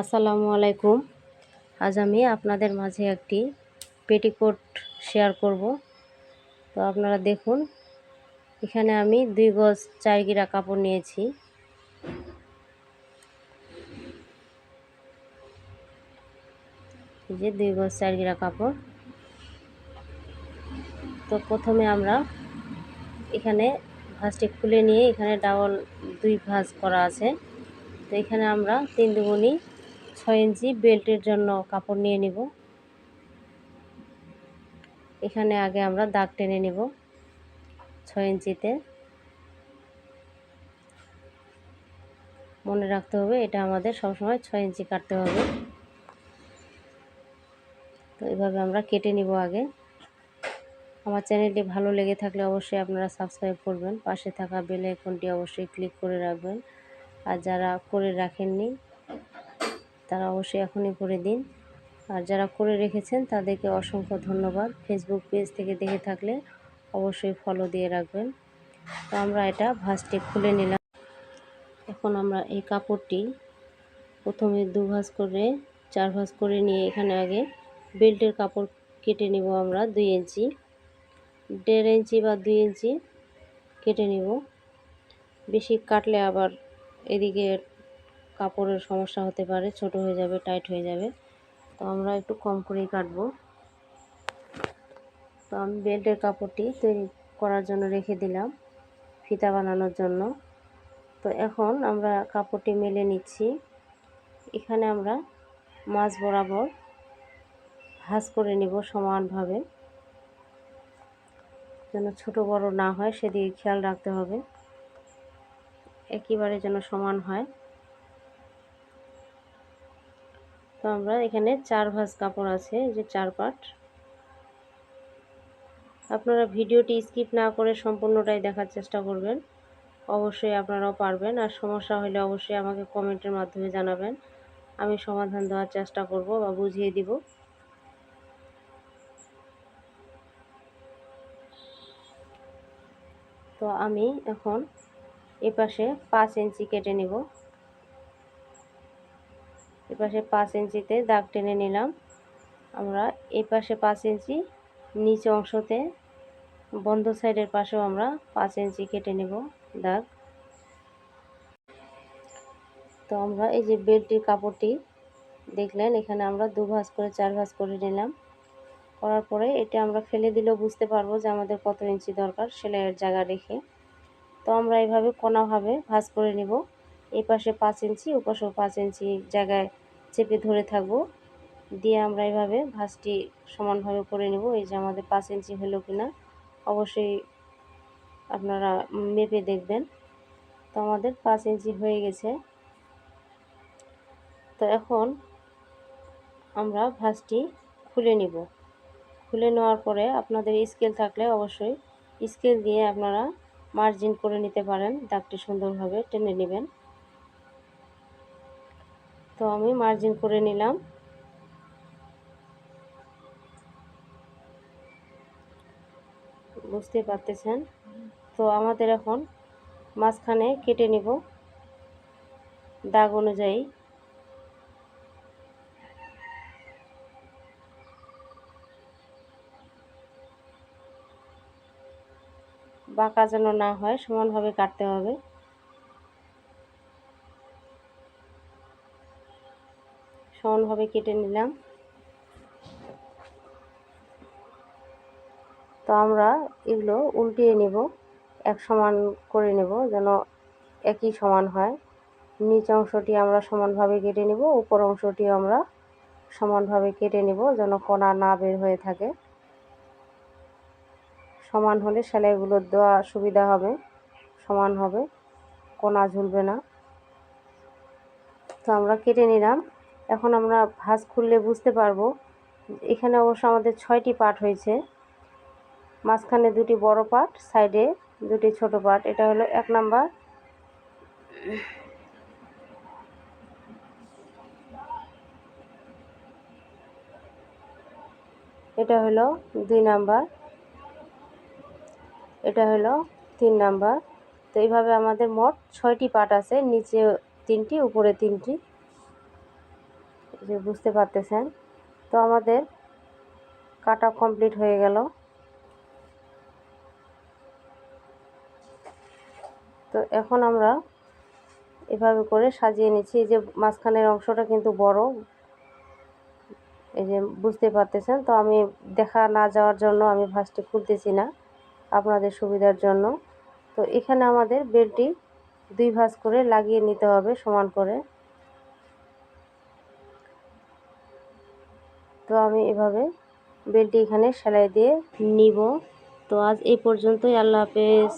আসসালামু আলাইকুম। আজ আমি আপনাদের মাঝে একটি পেটিকোট শেয়ার করব। তো আপনারা দেখুন, এখানে আমি দুই গজ চার গিরা কাপড় নিয়েছি। যে দুই গজ চার গিরা কাপড়। তো প্রথমে আমরা এখানে ভাঁজটি খুলে নিয়ে এখানে ডাবল দুই ভাঁজ করা আছে। তো এখানে আমরা তিন দুগুনি ছয় ইঞ্চি বেল্টের জন্য কাপড় নিয়ে নিব। এখানে আগে আমরা দাগ টেনে নেব ছয় ইঞ্চিতে। মনে রাখতে হবে এটা আমাদের সবসময় ছয় ইঞ্চি কাটতে হবে। তো এভাবে আমরা কেটে নিব আগে। আমার চ্যানেলটি ভালো লেগে থাকলে অবশ্যই আপনারা সাবস্ক্রাইব করবেন। পাশে থাকা বেল আইকনটি অবশ্যই ক্লিক করে রাখবেন। আর যারা করে রাখেননি তারা অবশ্যই এখনই করে দিন। আর যারা করে রেখেছেন, তাদেরকে অসংখ্য ধন্যবাদ। ফেসবুক পেজ থেকে দেখে থাকলে অবশ্যই ফলো দিয়ে রাখবেন। তো আমরা এটা ভাঁজটি খুলে নিলাম। এখন আমরা এই কাপড়টি প্রথমে দু ভাঁজ করে চার ভাঁজ করে নিয়ে এখানে আগে বেল্টের কাপড় কেটে নিব আমরা দুই ইঞ্চি। দেড় ইঞ্চি বা দুই ইঞ্চি কেটে নিব। বেশি কাটলে আবার এদিকে কাপড়ের সমস্যা হতে পারে, ছোট হয়ে যাবে টাইট হয়ে যাবে। তো আমরা একটু কম করেই কাটবো। তো আমি বেল্টের কাপড়টি তৈরি করার জন্য রেখে দিলাম, ফিতা বানানোর জন্য। তো এখন আমরা কাপড়টি মেলে নিচ্ছি। এখানে আমরা মাছ বরাবর ভাঁজ করে নেব সমানভাবে। যেন ছোট বড় না হয়, সেদিকে খেয়াল রাখতে হবে। একেবারে যেন সমান হয়। তো আমরা এখানে চার ভাঁজ কাপড় আছে যে চার পাট। আপনারা ভিডিওটি স্কিপ না করে সম্পূর্ণটাই দেখার চেষ্টা করবেন। অবশ্যই আপনারাও পারবেন, আর সমস্যা হলে অবশ্যই আমাকে কমেন্টের মাধ্যমে জানাবেন। আমি সমাধান দেওয়ার চেষ্টা করব বা বুঝিয়ে দিব। তো আমি এখন এপাশে পাঁচ ইঞ্চি কেটে নিব। এপাশে পাঁচ ইঞ্চিতে দাগ টেনে নিলাম। আমরা এই পাশে পাঁচ ইঞ্চি, নিচে অংশতে বন্ধ সাইডের পাশেও আমরা পাঁচ ইঞ্চি কেটে নেব দাগ। তো আমরা এই যে বেডটির কাপড়টি দেখলেন, এখানে আমরা দু ভাঁজ করে, চার ভাঁজ করে নিলাম। করার পরে এটা আমরা ফেলে দিলেও বুঝতে পারব যে আমাদের কত ইঞ্চি দরকার সেলাইয়ের জায়গা রেখে। তো আমরা এভাবে কোনাভাবে ভাঁজ করে নিব। এই পাশে পাঁচ ইঞ্চি ও পাশেও পাঁচ ইঞ্চি জায়গায় চেপে ধরে থাকব। দিয়ে আমরা এইভাবে ভাঁজটি সমানভাবে করে নেব। এই যে আমাদের পাঁচ ইঞ্চি হলো কিনা, অবশ্যই আপনারা মেপে দেখবেন। তো আমাদের পাঁচ ইঞ্চি হয়ে গেছে। তো এখন আমরা ভাঁজটি খুলে নিব। খুলে নেওয়ার পরে আপনাদের স্কেল থাকলে অবশ্যই স্কেল দিয়ে আপনারা মার্জিন করে নিতে পারেন। দাগটি সুন্দরভাবে টেনে নেবেন। তো আমি মার্জিন করে নিলাম। বুঝতে পারতেছেন? তো আমাদের এখন মাঝখানে কেটে নিব দাগ অনুযায়ী। বাঁকা যেন না হয়, সমানভাবে কাটতে হবে। সমানভাবে কেটে নিলাম। তো আমরা এগুলো উল্টিয়ে নেব, এক সমান করে নেব যেন একই সমান হয়। নিচ অংশটি আমরা সমানভাবে কেটে নেব, উপর অংশটি আমরা সমানভাবে কেটে নেব যেন কণা না বের হয়ে থাকে। সমান হলে সেলাইগুলো দেওয়া সুবিধা হবে, সমান হবে কোনা ঝুলবে না। তো আমরা কেটে নিলাম। এখন আমরা ভাঁজ খুললে বুঝতে পারব। এখানে অবশ্য আমাদের ছয়টি পার্ট হয়েছে। মাঝখানে দুটি বড় পার্ট সাইডে দুটি ছোট পার্ট এটা হলো এক নাম্বার। এটা হলো দুই নাম্বার। এটা হলো তিন নাম্বার। তো এইভাবে আমাদের মোট ছয়টি পার্ট আছে, নিচে তিনটি, উপরে তিনটি। যে বুঝতে পারতেছেন। তো আমাদের কাটা কমপ্লিট হয়ে গেল। তো এখন আমরা এভাবে করে সাজিয়ে নিচ্ছি। এই যে মাঝখানের অংশটা কিন্তু বড়। এই যে বুঝতে পারতেছেন? তো আমি দেখা না যাওয়ার জন্য আমি ভাঁজটি খুলতেছি না আপনাদের সুবিধার জন্য। তো এখানে আমাদের বেলটি দুই ভাঁজ করে লাগিয়ে নিতে হবে সমান করে। তো আমি এভাবে বেলটি এখানে সেলাই দিয়ে নিব। তো আজ এই পর্যন্তই। আল্লাহ হাফেজ।